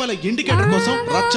రూపాయల ఇండికేటర్ కోసం రచ్చ.